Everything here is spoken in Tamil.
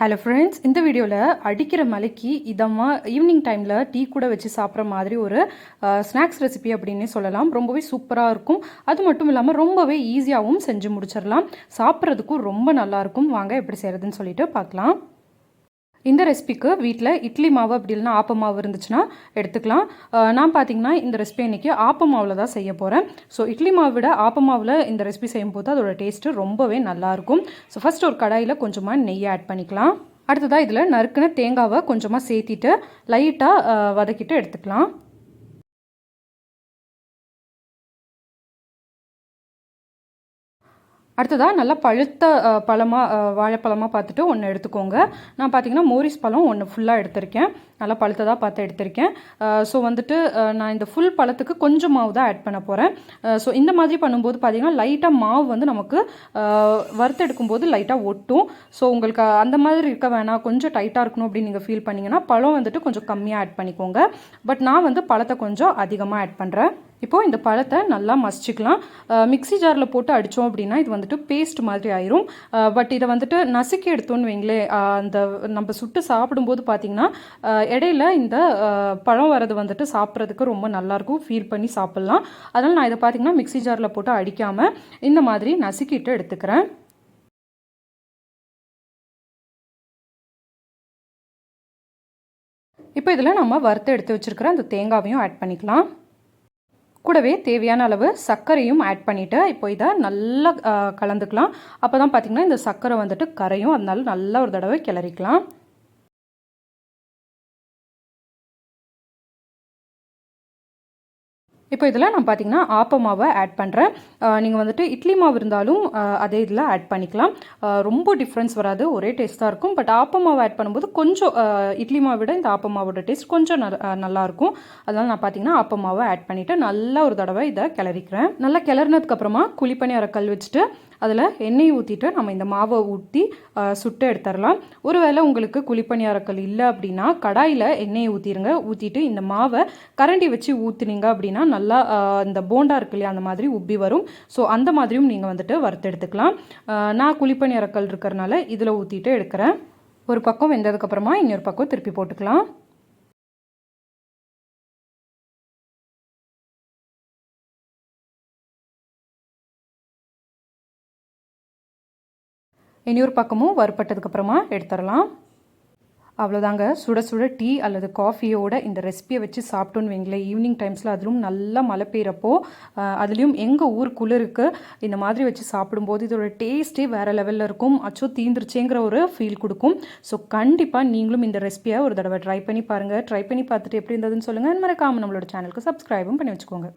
ஹலோ ஃப்ரெண்ட்ஸ் இந்த வீடியோவில் அடிக்கிற மலைக்கு இதமாக ஈவினிங் டைமில் டீ கூட வச்சு சாப்பிட்ற மாதிரி ஒரு ஸ்நாக்ஸ் ரெசிபி அப்படின்னே சொல்லலாம். ரொம்பவே சூப்பராக இருக்கும். அது மட்டும் இல்லாமல் ரொம்பவே ஈஸியாகவும் செஞ்சு முடிச்சிடலாம் சாப்பிட்றதுக்கும் ரொம்ப நல்லாயிருக்கும் வாங்க எப்படி செய்கிறதுன்னு சொல்லிட்டு பார்க்கலாம் இந்த ரெசிபிக்கு வீட்டில் இட்லி மாவு அப்படி இல்லைனா ஆப்ப மாவு இருந்துச்சுன்னா எடுத்துக்கலாம். நான் பார்த்தீங்கன்னா இந்த ரெசிபி இன்றைக்கி ஆப்ப மாவில் தான் செய்ய போகிறேன் ஸோ இட்லி மாவை விட ஆப்ப மாவில் இந்த ரெசிபி செய்யும்போது அதோட டேஸ்ட்டு ரொம்பவே நல்லாயிருக்கும் ஸோ ஃபஸ்ட் ஒரு கடாயில் கொஞ்சமாக நெய் ஆட் பண்ணிக்கலாம். அடுத்ததாக இதில் நறுக்குன தேங்காவை கொஞ்சமாக சேர்த்திட்டு லைட்டாக வதக்கிட்டு எடுத்துக்கலாம். அடுத்ததாக நல்லா பழுத்த பழமாக வாழைப்பழமாக பார்த்துட்டு ஒன்று எடுத்துக்கோங்க. நான் பார்த்தீங்கன்னா மோரிஸ் பழம் ஒன்று ஃபுல்லாக எடுத்திருக்கேன். நல்லா பழுத்ததாக பார்த்து எடுத்திருக்கேன். ஸோ வந்துட்டு நான் இந்த ஃபுல் பழத்துக்கு கொஞ்சம் மாவு தான் ஆட் பண்ண போகிறேன் ஸோ இந்த மாதிரி பண்ணும்போது பார்த்தீங்கன்னா லைட்டாக மாவு வந்து நமக்கு வறுத்தெடுக்கும்போது லைட்டாக ஒட்டும். ஸோ உங்களுக்கு அந்த மாதிரி இருக்க வேணாம் கொஞ்சம் டைட்டாக இருக்கணும் அப்படின்னு நீங்கள் ஃபீல் பண்ணிங்கன்னா பழம் வந்துட்டு கொஞ்சம் கம்மியாக ஆட் பண்ணிக்கோங்க. பட் நான் வந்து பழத்தை கொஞ்சம் அதிகமாக ஆட் பண்ணுறேன் இப்போது இந்த பழத்தை நல்லா மசிச்சுக்கலாம். மிக்ஸி ஜாரில் போட்டு அடித்தோம் அப்படின்னா இது வந்துட்டு பேஸ்ட் மாதிரி ஆயிரும். பட் இதை வந்துட்டு நசுக்கி எடுத்தோன்னு வைங்களே அந்த நம்ம சுட்டு சாப்பிடும்போது பார்த்தீங்கன்னா இடையில இந்த பழம் வரது வந்துட்டு சாப்பிட்றதுக்கு ரொம்ப நல்லாயிருக்கும் ஃபீல் பண்ணி சாப்பிட்லாம். அதனால் நான் இதை பார்த்திங்கன்னா மிக்ஸி ஜாரில் போட்டு அடிக்காமல் இந்த மாதிரி நசுக்கிட்டு எடுத்துக்கிறேன். இப்போ இதில் நம்ம வறுத்து எடுத்து வச்சுருக்கிற அந்த தேங்காவையும் ஆட் பண்ணிக்கலாம். கூடவே தேவையான அளவு சர்க்கரையும் ஆட் பண்ணிவிட்டு இப்போ இதை நல்லா கலந்துக்கலாம். அப்போ தான் பார்த்திங்கன்னா இந்த சர்க்கரை வந்துட்டு கரையும். அதனால நல்லா ஒரு தடவை கிளறிக்கலாம். இப்போ இதில் நான் பார்த்தீங்கன்னா ஆப்ப மாவை ஆட் பண்ணுறேன் நீங்கள் வந்துட்டு இட்லி மாவு இருந்தாலும் அதே இதில் ஆட் பண்ணிக்கலாம். ரொம்ப டிஃப்ரென்ஸ் வராது ஒரே டேஸ்ட்டாக இருக்கும். பட் ஆப்ப மாவு ஆட் பண்ணும்போது கொஞ்சம் இட்லி மாவை விட இந்த ஆப்ப மாவோட டேஸ்ட் கொஞ்சம் நல்லாயிருக்கும் அதனால் நான் பார்த்தீங்கன்னா ஆப்ப மாவை ஆட் பண்ணிவிட்டு நல்லா ஒரு தடவை இதை கிளறிக்கிறேன். நல்லா கிளறினதுக்கப்புறமா குழிப்பணியார கல் வச்சுட்டு அதில் எண்ணெய் ஊற்றிட்டு நம்ம இந்த மாவை ஊற்றி சுட்டு எடுத்துடலாம். ஒருவேளை உங்களுக்கு குழிப்பணியாரக்கல் இல்லை அப்படின்னா கடாயில் எண்ணெயை ஊற்றிடுங்க ஊற்றிட்டு இந்த மாவை கரண்டி வச்சு ஊற்றுனீங்க அப்படின்னா நல்லா இந்த போண்டா இருக்கு இல்லையா அந்த மாதிரி உப்பி வரும். ஸோ அந்த மாதிரியும் நீங்கள் வந்துட்டு வறுத்து எடுத்துக்கலாம். ஆ, நான் குழிப்பணியாரக்கல் இருக்கிறனால இதில் ஊற்றிட்டு எடுக்கிறேன். ஒரு பக்கம் வெந்ததுக்கப்புறமா இன்னொரு பக்கம் திருப்பி போட்டுக்கலாம். இனி ஒரு பக்கமும் வறுப்பட்டதுக்கப்புறமா எடுத்துடலாம். அவ்வளோதாங்க சுட சுட டீ அல்லது காஃபியோட இந்த ரெசிபியை வச்சு சாப்பிட்டோன்னு வைங்களேன். ஈவினிங் டைம்ஸில் அதிலும் நல்லா மழை பெய்கிறப்போ அதுலேயும் எங்கள் ஊர் குளிருக்கு இந்த மாதிரி வச்சு சாப்பிடும்போது இதோட டேஸ்ட்டே வேறு லெவலில் இருக்கும். அச்சோ தீந்துருச்சேங்கிற ஒரு ஃபீல் கொடுக்கும். ஸோ கண்டிப்பாக நீங்களும் இந்த ரெசிபியை ஒரு தடவை ட்ரை பண்ணி பாருங்கள் ட்ரை பண்ணி பார்த்துட்டு எப்படி இருந்ததுன்னு சொல்லுங்கள் மறக்காமல் நம்மளோட சேனலுக்கு சப்ஸ்கிரைபும் பண்ணி வச்சுக்கோங்க.